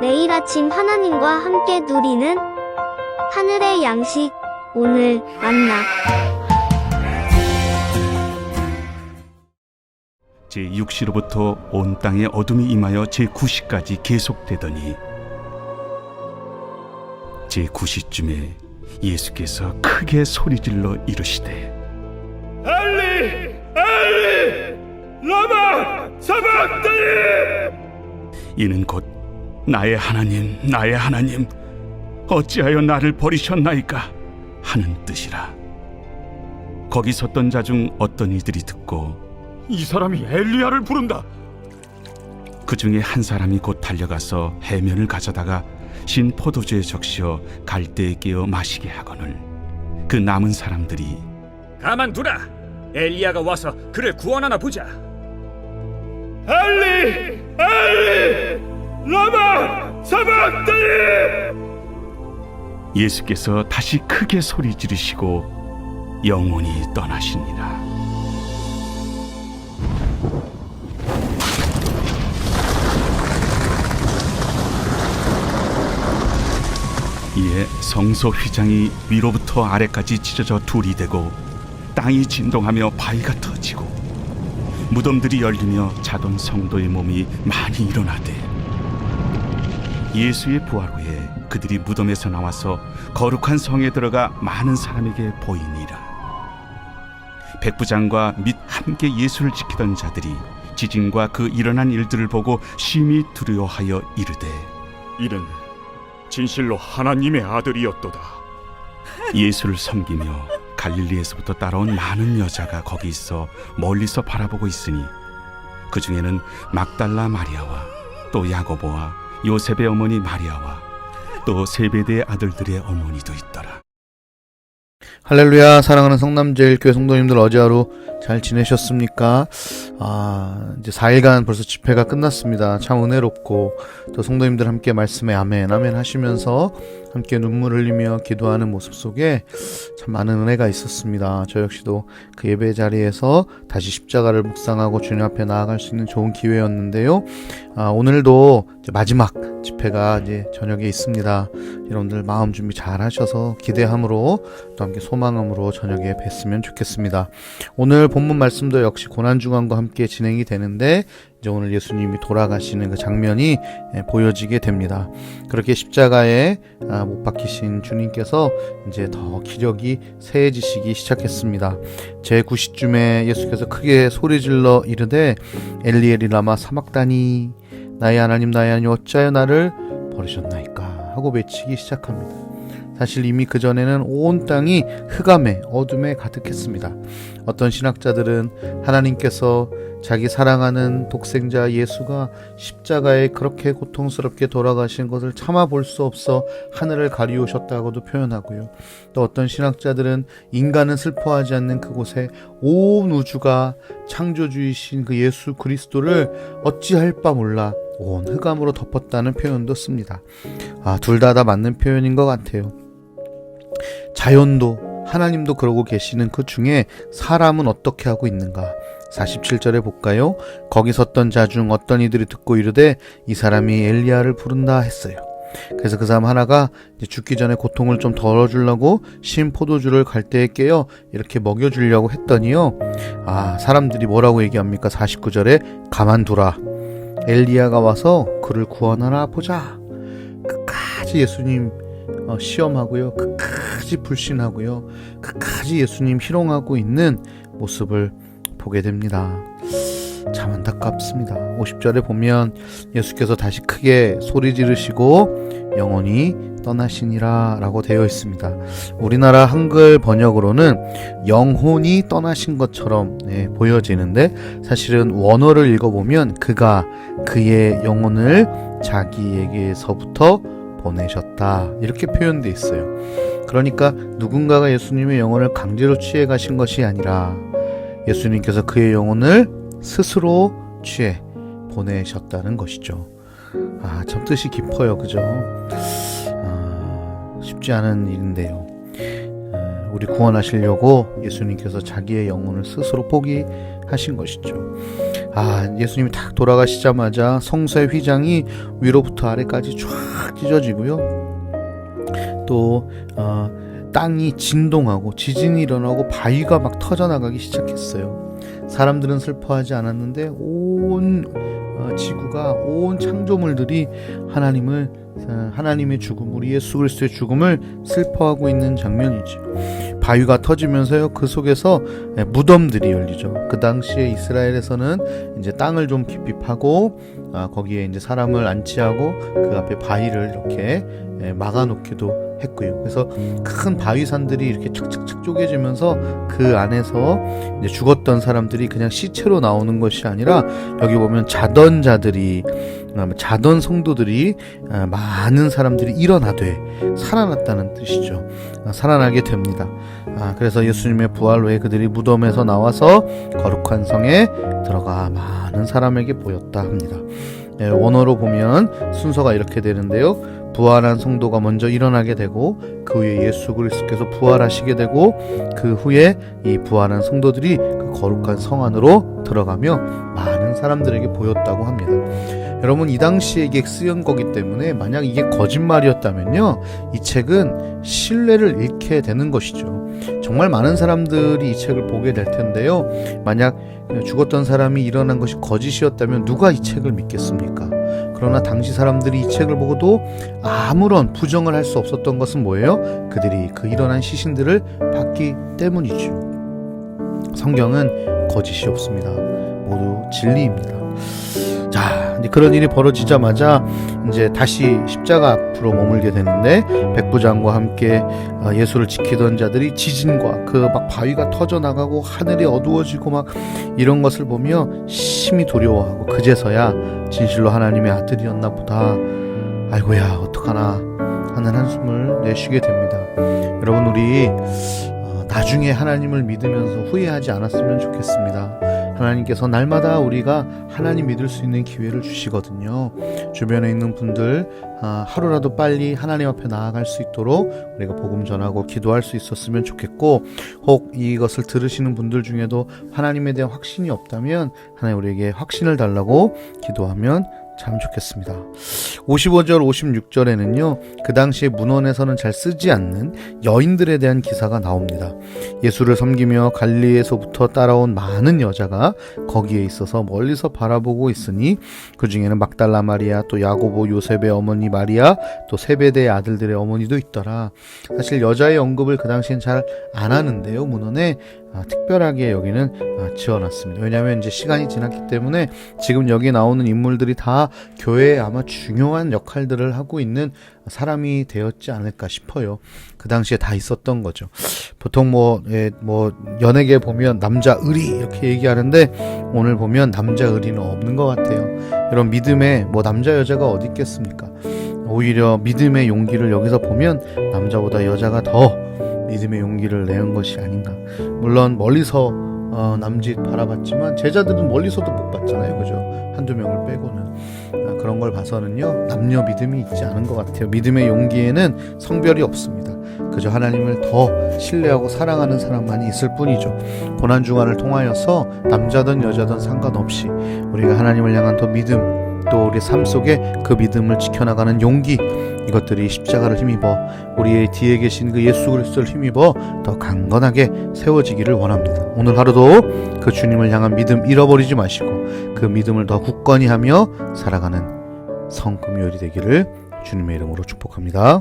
매일 아침 하나님과 함께 누리는 하늘의 양식 오늘 만나. 제6시로부터 온 땅에 어둠이 임하여 제9시까지 계속되더니 제9시쯤에 예수께서 크게 소리질러 이르시되 엘리 엘리 라마 사박다니 이는 곧 나의 하나님 나의 하나님 어찌하여 나를 버리셨나이까 하는 뜻이라 거기 섰던 자 중 어떤 이들이 듣고 이 사람이 엘리야를 부른다 그 중에 한 사람이 곧 달려가서 해면을 가져다가 신 포도주에 적시어 갈대에 끼어 마시게 하거늘 그 남은 사람들이 가만두라. 엘리야가 와서 그를 구원하나 보자. 엘리 엘리 라마 사박다니! 예수께서 다시 크게 소리 지르시고 영원히 떠나시니라 이에 성소 휘장이 위로부터 아래까지 찢어져 둘이 되고 땅이 진동하며 바위가 터지고 무덤들이 열리며 자던 성도의 몸이 많이 일어나되 예수의 부활 후에 그들이 무덤에서 나와서 거룩한 성에 들어가 많은 사람에게 보이니라. 백부장과 및 함께 예수를 지키던 자들이 지진과 그 일어난 일들을 보고 심히 두려워하여 이르되 이는 진실로 하나님의 아들이었도다 예수를 섬기며 갈릴리에서부터 따라온 많은 여자가 거기 있어 멀리서 바라보고 있으니 그 중에는 막달라 마리아와 또 야고보와 요셉의 어머니 마리아와 또 세베대의 아들들의 어머니도 있더라. 할렐루야 사랑하는 성남제일교회 성도님들 어제 하루 잘 지내셨습니까? 아 이제 4일간 벌써 집회가 끝났습니다. 참 은혜롭고 또 성도님들 함께 말씀에 아멘 아멘 하시면서 함께 눈물 흘리며 기도하는 모습 속에 참 많은 은혜가 있었습니다. 저 역시도 그 예배 자리에서 다시 십자가를 묵상하고 주님 앞에 나아갈 수 있는 좋은 기회였는데요. 아, 오늘도 마지막 집회가 이제 저녁에 있습니다. 여러분들 마음 준비 잘 하셔서 기대함으로 또 함께 소망함으로 저녁에 뵀으면 좋겠습니다. 오늘 본문 말씀도 역시 고난중앙과 함께 진행이 되는데 이제 오늘 예수님이 돌아가시는 그 장면이 예, 보여지게 됩니다. 그렇게 십자가에 아, 못 박히신 주님께서 이제 더 기력이 세해지시기 시작했습니다. 제 9시쯤에 예수께서 크게 소리질러 이르되 엘리엘이 라마 사막다니 나의 하나님 나의 하나님 어찌하여 나를 버리셨나이까 하고 외치기 시작합니다. 사실 이미 그 전에는 온 땅이 흑암에 어둠에 가득했습니다. 어떤 신학자들은 하나님께서 자기 사랑하는 독생자 예수가 십자가에 그렇게 고통스럽게 돌아가신 것을 참아 볼 수 없어 하늘을 가리우셨다고도 표현하고요. 또 어떤 신학자들은 인간은 슬퍼하지 않는 그곳에 온 우주가 창조주이신 그 예수 그리스도를 어찌할 바 몰라 온 흑암으로 덮었다는 표현도 씁니다. 아, 둘 다 다 맞는 표현인 것 같아요. 자연도 하나님도 그러고 계시는 그 중에 사람은 어떻게 하고 있는가? 47절에 볼까요? 거기 섰던 자 중 어떤 이들이 듣고 이르되 이 사람이 엘리야를 부른다 했어요. 그래서 그 사람 하나가 죽기 전에 고통을 좀 덜어주려고 신 포도주를 갈대에 깨어 이렇게 먹여주려고 했더니요. 아, 사람들이 뭐라고 얘기합니까? 49절에 가만두라. 엘리야가 와서 그를 구원하나 보자. 끝까지 예수님 어, 시험하고요. 끝까지 불신하고요. 끝까지 예수님 희롱하고 있는 모습을 보게 됩니다. 참 안타깝습니다. 50절에 보면 예수께서 다시 크게 소리 지르시고 영원히 떠나시니라 라고 되어 있습니다. 우리나라 한글 번역으로는 영혼이 떠나신 것처럼 네, 보여지는데 사실은 원어를 읽어보면 그가 그의 영혼을 자기에게서부터 보내셨다 이렇게 표현돼 있어요. 그러니까 누군가가 예수님의 영혼을 강제로 취해 가신 것이 아니라 예수님께서 그의 영혼을 스스로 취해 보내셨다는 것이죠. 아, 참 뜻이 깊어요. 그죠? 아, 쉽지 않은 일인데요. 아, 우리 구원하시려고 예수님께서 자기의 영혼을 스스로 포기하신 것이죠. 아 예수님이 딱 돌아가시자마자 성소의 휘장이 위로부터 아래까지 쫙 찢어지고요. 또 어, 땅이 진동하고 지진이 일어나고 바위가 막 터져나가기 시작했어요. 사람들은 슬퍼하지 않았는데 온 어, 지구가 온 창조물들이 하나님을 어, 하나님의 죽음, 우리 예수 그리스도의 죽음을 슬퍼하고 있는 장면이죠. 바위가 터지면서요 그 속에서 예, 무덤들이 열리죠. 그 당시에 이스라엘에서는 이제 땅을 좀 깊이 파고 아, 거기에 이제 사람을 안치하고 그 앞에 바위를 이렇게 예, 막아놓기도 했고요. 그래서 큰 바위산들이 이렇게 착착착 쪼개지면서 그 안에서 죽었던 사람들이 그냥 시체로 나오는 것이 아니라 여기 보면 자던 자들이 그다음에 자던 성도들이 아, 많은 사람들이 일어나되 살아났다는 뜻이죠. 아, 살아나게 됩니다. 아, 그래서 예수님의 부활 후에 그들이 무덤에서 나와서 거룩한 성에 들어가 많은 사람에게 보였다 합니다. 예, 원어로 보면 순서가 이렇게 되는데요. 부활한 성도가 먼저 일어나게 되고 그 후에 예수 그리스도께서 부활하시게 되고 그 후에 이 부활한 성도들이 그 거룩한 성 안으로 들어가며 많은 사람들에게 보였다고 합니다. 여러분 이 당시에 이게 쓰인 거기 때문에 만약 이게 거짓말이었다면요 이 책은 신뢰를 잃게 되는 것이죠. 정말 많은 사람들이 이 책을 보게 될 텐데요. 만약 죽었던 사람이 일어난 것이 거짓이었다면 누가 이 책을 믿겠습니까? 그러나 당시 사람들이 이 책을 보고도 아무런 부정을 할 수 없었던 것은 뭐예요? 그들이 그 일어난 시신들을 봤기 때문이죠. 성경은 거짓이 없습니다. 모두 진리입니다. 자, 이제 그런 일이 벌어지자마자 이제 다시 십자가 앞으로 머물게 되는데 백부장과 함께 어, 예수를 지키던 자들이 지진과 그 막 바위가 터져 나가고 하늘이 어두워지고 막 이런 것을 보며 심히 두려워하고 그제서야 진실로 하나님의 아들이었나 보다. 아이고야 어떡하나 하는 한숨을 내쉬게 됩니다. 여러분 우리 어, 나중에 하나님을 믿으면서 후회하지 않았으면 좋겠습니다. 하나님께서 날마다 우리가 하나님 믿을 수 있는 기회를 주시거든요. 주변에 있는 분들 아, 하루라도 빨리 하나님 앞에 나아갈 수 있도록 우리가 복음 전하고 기도할 수 있었으면 좋겠고 혹 이것을 들으시는 분들 중에도 하나님에 대한 확신이 없다면 하나님 우리에게 확신을 달라고 기도하면 참 좋겠습니다. 55절, 56절에는요, 그 당시에 문헌에서는 잘 쓰지 않는 여인들에 대한 기사가 나옵니다. 예수를 섬기며 갈리에서부터 따라온 많은 여자가 거기에 있어서 멀리서 바라보고 있으니 그 중에는 막달라 마리아, 또 야고보 요셉의 어머니 마리아, 또 세베대의 아들들의 어머니도 있더라. 사실 여자의 언급을 그 당시엔 잘 안 하는데요, 문헌에 아, 특별하게 여기는 아, 지어놨습니다. 왜냐하면 이제 시간이 지났기 때문에 지금 여기 나오는 인물들이 다 교회에 아마 중요한 역할들을 하고 있는 사람이 되었지 않을까 싶어요. 그 당시에 다 있었던 거죠. 보통 뭐, 예, 뭐, 연예계 보면 남자 의리 이렇게 얘기하는데 오늘 보면 남자 의리는 없는 것 같아요. 이런 믿음에 뭐 남자 여자가 어디 있겠습니까? 오히려 믿음의 용기를 여기서 보면 남자보다 여자가 더 믿음의 용기를 내는 것이 아닌가. 물론 멀리서 어, 남짓 바라봤지만 제자들은 멀리서도 못 봤잖아요, 그죠? 한두 명을 빼고는 아, 그런 걸 봐서는요 남녀 믿음이 있지 않은 것 같아요. 믿음의 용기에는 성별이 없습니다. 그저 하나님을 더 신뢰하고 사랑하는 사람만이 있을 뿐이죠. 고난 주간을 통하여서 남자든 여자든 상관없이 우리가 하나님을 향한 더 믿음 또 우리 삶 속에 그 믿음을 지켜나가는 용기 이것들이 십자가를 힘입어 우리의 뒤에 계신 그 예수 그리스도를 힘입어 더 강건하게 세워지기를 원합니다. 오늘 하루도 그 주님을 향한 믿음 잃어버리지 마시고 그 믿음을 더 굳건히 하며 살아가는 성금요일이 되기를 주님의 이름으로 축복합니다.